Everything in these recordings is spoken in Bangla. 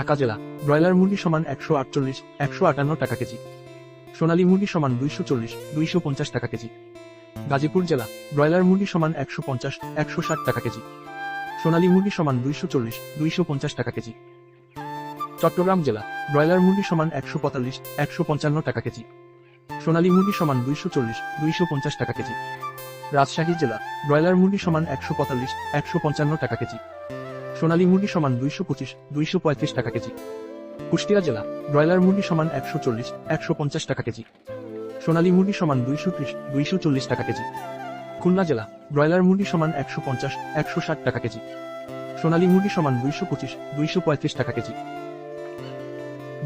ঢাকা জেলা। ব্রয়লার মুরগি সমান একশো আটচল্লিশ, একশো আটান্ন টাকা কেজি। সোনালী মুরগি সমান দুইশো চল্লিশ, দুইশো পঞ্চাশ টাকা কেজি। গাজীপুর জেলা, ব্রয়লার মুরগি সমান একশো পঞ্চাশ, একশো ষাট টাকা কেজি। সোনালী মুরগি সমান দুইশো চল্লিশ, দুইশো পঞ্চাশ টাকা কেজি। চট্টগ্রাম জেলা, ব্রয়লার মুরগি সমান একশো পঁয়তাল্লিশ, একশো পঞ্চান্ন টাকা কেজি। সোনালী মুরগি সমান দুইশো চল্লিশ, দুইশো পঞ্চাশ টাকা কেজি। রাজশাহী জেলা, ব্রয়লার মুরগি সমান একশো পঁয়তাল্লিশ, একশো পঞ্চান্ন টাকা কেজি। সোনালী মুরগি সমান দুইশো পঁচিশ, দুইশো পঁয়ত্রিশ টাকা কেজি। কুষ্টিয়া জেলা, ব্রয়লার মুরগি সমান একশো চল্লিশ, একশো পঞ্চাশ টাকা কেজি। সোনালী মুরগি সমান দুইশো ত্রিশ, দুইশো চল্লিশ টাকা কেজি। খুলনা জেলা, ব্রয়লার মুরগি সমান একশো পঞ্চাশ, একশো ষাট টাকা কেজি। সোনালী মুরগি সমান দুইশো পঁচিশ, দুইশো পঁয়ত্রিশ টাকা কেজি।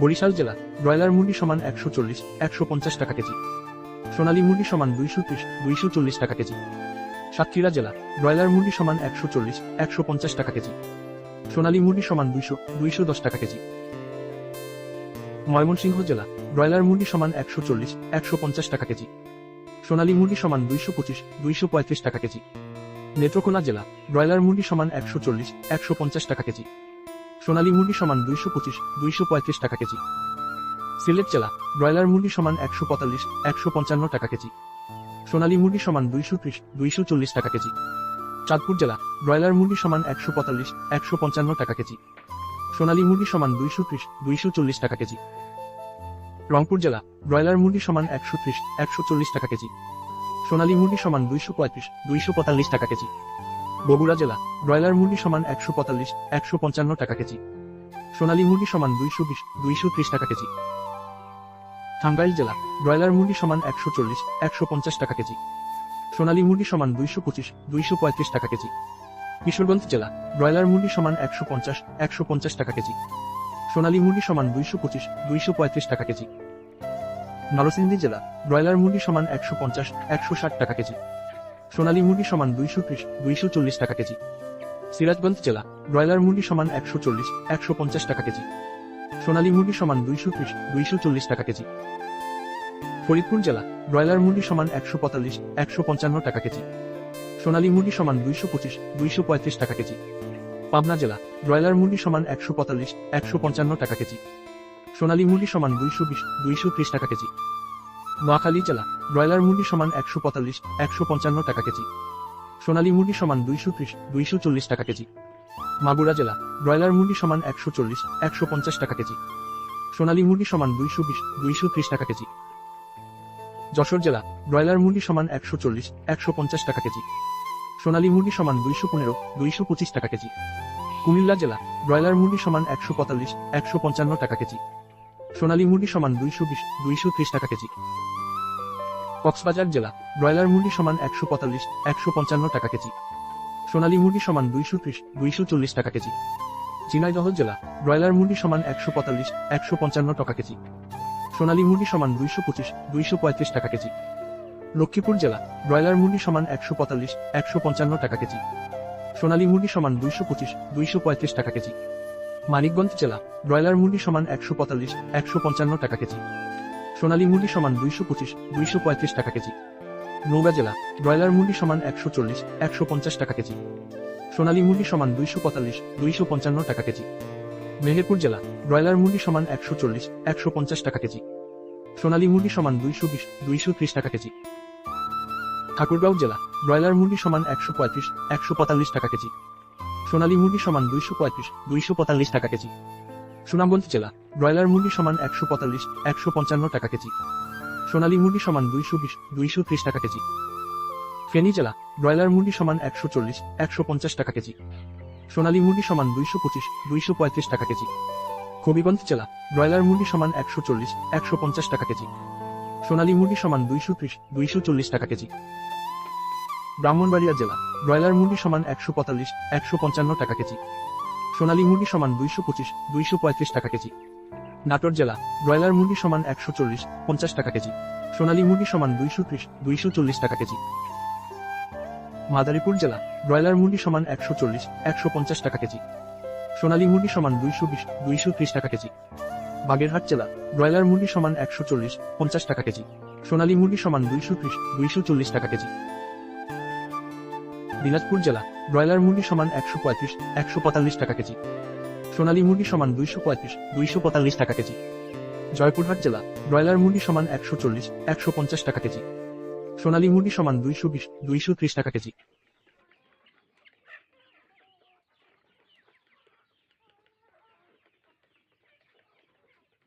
বরিশাল জেলা, ব্রয়লার মুরগি সমান একশো চল্লিশ, একশো পঞ্চাশ টাকা কেজি। সোনালী মুরগি সমান দুইশো ত্রিশ, দুইশো চল্লিশ টাকা কেজি। সাতক্ষীরা জেলা, ব্রয়লার মুরগি সমান একশো চল্লিশ, একশো পঞ্চাশ টাকা কেজি। সোনালী মুরগি সমান দুইশো দুইশো দশ টাকা কেজি। ময়মনসিংহ জেলা, ব্রয়লার মুরগি সমান একশো চল্লিশ, একশো পঞ্চাশ টাকা কেজি। সোনালী মুরগি সমান দুইশো পঁচিশ, দুইশো পঁয়ত্রিশ টাকা কেজি। নেত্রকোনা জেলা, ব্রয়লার মুরগি সমান একশো চল্লিশ, একশো পঞ্চাশ টাকা কেজি। সোনালী মুরগি সমান দুইশো পঁচিশ, দুইশো পঁয়ত্রিশ টাকা কেজি। সিলেট জেলা, ব্রয়লার মুরগি সমান একশো পঁয়তাল্লিশ, একশো পঞ্চান্ন টাকা কেজি। সোনালী মুরগি সমান দুইশো ত্রিশ, দুইশো চল্লিশ টাকা কেজি। চাঁদপুর জেলা, ব্রয়লার মুরগি সমান একশো পঁয়তাল্লিশ, একশো পঞ্চান্ন টাকা কেজি। সোনালী মুরগি সমান দুইশো ত্রিশ, দুইশো চল্লিশ টাকা কেজি। রংপুর জেলা, ব্রয়লার মুরগি সমান একশো ত্রিশ, একশো চল্লিশ টাকা কেজি। সোনালী মুরগি সমান দুইশো পঁয়ত্রিশ, দুইশো পঁয়তাল্লিশ টাকা কেজি। বগুড়া জেলা, ব্রয়লার মুরগি সমান একশো পঁয়তাল্লিশ, একশো পঞ্চান্ন টাকা কেজি। সোনালী মুরগি সমান দুইশো বিশ, দুইশো ত্রিশ টাকা কেজি। টাঙ্গাইল জেলা, ব্রয়লার মুরগি সমান একশো চল্লিশ, একশো পঞ্চাশ টাকা কেজি। সোনালী মুরগি সমান দুইশো পঁচিশ, দুইশো পঁয়ত্রিশ টাকা কেজি। কিশোরগঞ্জ জেলা, ব্রয়লার মুরগি সমান একশো পঞ্চাশ একশো পঞ্চাশ টাকা কেজি। সোনালী মুরগি সমান দুইশো পঁচিশ, দুইশো পঁয়ত্রিশ টাকা কেজি। নরসিংদী জেলা, ব্রয়লার মুরগি সমান একশো পঞ্চাশ, একশো ষাট টাকা কেজি। সোনালী মুরগি সমান দুইশো ত্রিশ, দুইশো চল্লিশ টাকা কেজি। সিরাজগঞ্জ জেলা, ব্রয়লার মুরগি সমান একশো চল্লিশ, একশো পঞ্চাশ টাকা কেজি। সোনালী মুরগি সমান দুইশো ত্রিশ, দুইশো চল্লিশ টাকা কেজি। ফরিদপুর জেলা, ব্রয়লার মুরগি সমান একশো পঁয়তাল্লিশ, একশো পঞ্চান্ন টাকা কেজি। সোনালী মুরগি সমান দুইশো পঁচিশ, দুইশো পঁয়ত্রিশ টাকা কেজি। পাবনা জেলা, ব্রয়লার মুরগি সমান একশো পঁয়তাল্লিশ, একশো পঞ্চান্ন টাকা কেজি। সোনালী মুরগি সমান দুইশো বিশ, দুইশো ত্রিশ টাকা কেজি। নোয়াখালী জেলা, ব্রয়লার মুরগি সমান একশো পঁয়তাল্লিশ, একশো পঞ্চান্ন টাকা কেজি। সোনালী মুরগি সমান দুইশো ত্রিশ, দুইশো চল্লিশ টাকা কেজি। মাগুরা জেলা, ব্রয়লার মুরগি সমান একশো চল্লিশ, একশো পঞ্চাশ টাকা কেজি। সোনালী মুরগি সমান দুইশো বিশ, দুইশো ত্রিশ টাকা কেজি। যশোর জেলা, ব্রয়লার মুরগি সমান একশো চল্লিশ, একশো পঞ্চাশ টাকা কেজি। সোনালী মুরগি সমান দুইশো পনেরো, দুইশো পঁচিশ টাকা কেজি। কুমিল্লা জেলা, ব্রয়লার মুরগি সমান একশো পঁয়তাল্লিশ, একশো পঞ্চান্ন টাকা কেজি। সোনালী মুরগি সমান দুইশো বিশ, দুইশো ত্রিশ টাকা কেজি। কক্সবাজার জেলা, ব্রয়লার মুরগি সমান একশো পঁয়তাল্লিশ, একশো পঞ্চান্ন টাকা কেজি। সোনালী মুরগি সমান দুইশো ত্রিশ, দুইশো চল্লিশ টাকা কেজি। ঝিনাইদহ জেলা, ব্রয়লার মুরগি সমান একশো পঁয়তাল্লিশ, একশো পঞ্চান্ন টাকা কেজি। সোনালী মুরগি সমান দুইশো পঁচিশ, দুইশো পঁয়ত্রিশ টাকা কেজি। লক্ষ্মীপুর জেলা, ব্রয়লার মুরগি সমান একশো পঁয়তাল্লিশ, একশো পঞ্চান্ন টাকা কেজি। সোনালী মুরগি সমান দুইশো পঁচিশ, দুইশো পঁয়ত্রিশ টাকা কেজি। মানিকগঞ্জ জেলা, ব্রয়লার মুরগি সমান একশো পঁয়তাল্লিশ, একশো পঞ্চান্ন টাকা কেজি। সোনালী মুরগি সমান দুইশো পঁচিশ, দুইশো পঁয়ত্রিশ টাকা কেজি। নৌগা জেলা, ব্রয়লার মুরগি সমান একশো চল্লিশ, একশো পঞ্চাশ টাকা কেজি। সোনালী মুরগি সমান দুইশো পঁয়তাল্লিশ, দুইশো পঞ্চান্ন টাকা কেজি। মেহেরপুর জেলা, ব্রয়লার মুরগি সমান একশো চল্লিশ, একশো পঞ্চাশ টাকা কেজি। সোনালী মুরগি সমান দুইশো বিশ, দুইশো ত্রিশ টাকা কেজি। ঠাকুরগাঁও জেলা, ব্রয়লার মুরগি সমান একশো পঁয়ত্রিশ, একশো পঁয়তাল্লিশ টাকা কেজি। সোনালী মুরগি সমান দুইশো পঁয়ত্রিশ, দুইশো পঁয়তাল্লিশ টাকা কেজি। সুনামগঞ্জ জেলা, ব্রয়লার মুরগি সমান একশো পঁয়তাল্লিশ, একশো পঞ্চান্ন টাকা কেজি। সোনালী মুরগি সমান দুইশো বিশ দুইশো ত্রিশ টাকা কেজি। ফেনী জেলা, ব্রয়লার মুরগি সমান একশো চল্লিশ একশো পঞ্চাশ টাকা কেজি। সোনালী মুরগি সমান দুইশো পঁচিশ দুইশো পঁয়ত্রিশ টাকা কেজি। হবিগঞ্জ জেলা, ব্রয়লার মুরগি সমান একশো চল্লিশ একশো পঞ্চাশ টাকা কেজি। সোনালী মুরগি সমান দুইশো ত্রিশ দুইশো চল্লিশ টাকা কেজি। ব্রাহ্মণবাড়িয়া জেলা, ব্রয়লার মুরগি সমান একশো পঁয়তাল্লিশ একশো পঞ্চান্ন টাকা কেজি। সোনালী মুরগি সমান দুইশো পঁচিশ দুইশো পঁয়ত্রিশ টাকা কেজি। নাটোর জেলা, ব্রয়লার মুরগি সমান একশো চল্লিশ, পঞ্চাশ টাকা কেজি। সোনালী মুরগি সমান দুইশো ত্রিশ, দুইশো চল্লিশ টাকা কেজি। মাদারীপুর জেলা, ব্রয়লার মুরগি সমান একশো চল্লিশ, একশো পঞ্চাশ টাকা কেজি। সোনালী মুরগি সমান দুইশো বিশ, দুইশো ত্রিশ টাকা কেজি। বাগেরহাট জেলা, ব্রয়লার মুরগি সমান একশো চল্লিশ, পঞ্চাশ টাকা কেজি। সোনালী মুরগি সমান দুইশো ত্রিশ, দুইশো চল্লিশ টাকা কেজি। দিনাজপুর জেলা, ব্রয়লার মুরগি সমান একশো পঁয়ত্রিশ, একশো পঁয়তাল্লিশ টাকা কেজি। সোনালী মুরগি সমান দুইশো পঁয়ত্রিশ, দুইশো পঁয়তাল্লিশ টাকা কেজি। জয়পুরহাট জেলা, ব্রয়লার মুরগি সমান একশো চল্লিশ, একশো পঞ্চাশ টাকা কেজি। সোনালী মুরগি সমান দুইশো বিশ, দুইশো ত্রিশ টাকা কেজি।